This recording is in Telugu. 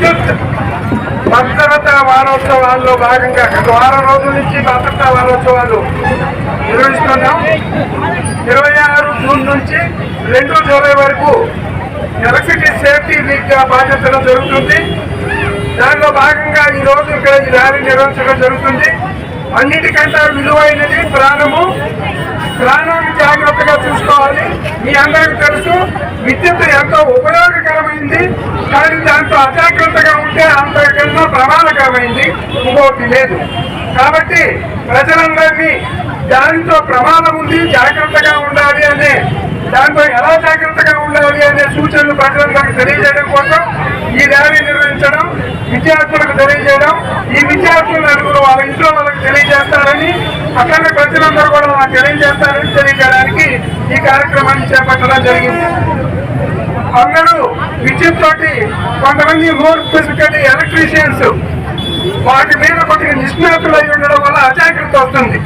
విద్యుత్ భద్రతా వారోత్సవాల్లో భాగంగా గత వారం రోజుల నుంచి భద్రతా వారోత్సవాలు నిర్వహిస్తున్నాం. ఇరవై ఆరు జూన్ నుంచి రెండు జూలై వరకు ఎలక్ట్రిసిటీ సేఫ్టీ వీక్ బాధ్యతలు జరుగుతుంది. దానిలో భాగంగా ఈ రోజు ఇక్కడ ఈ ర్యాలీ నిర్వహించడం జరుగుతుంది. అన్నిటికంటే విలువైనది ప్రాణము ప్రాణాన్ని జాగ్రత్తగా చూసుకోవాలి మీ అందరికీ తెలుసు. విద్యుత్ ఎంతో ఉపయోగకరమైంది కానీ దాంతో అజాగ్రత్తగా ఉంటే అంతకన్నా ప్రమాదకరమైంది ఇంకోటి లేదు. కాబట్టి ప్రజలందరినీ దానితో ప్రమాదం ఉంది జాగ్రత్తగా ఉండాలి అనే దాంతో ఎలా జాగ్రత్తగా ఉండాలి అనే సూచనలు ప్రజలందరికీ తెలియజేయడం కోసం ఈ ర్యాలీ నిర్వహించడం విద్యార్థులకు తెలియజేయడం ఈ తెలియజేస్తారని అక్కడ ప్రజలందరూ కూడా వాళ్ళకి తెలియజేస్తారని తెలియజేయడానికి ఈ కార్యక్రమాన్ని చేపట్టడం జరిగింది. అందరూ విద్యుత్ తోటి కొంతమంది మోర్ ఫిజికల్ ఎలక్ట్రీషియన్స్ వాటి మీద కొద్దిగా నిష్ణాతులై ఉండడం వల్ల అజాగ్రత్త వస్తుంది.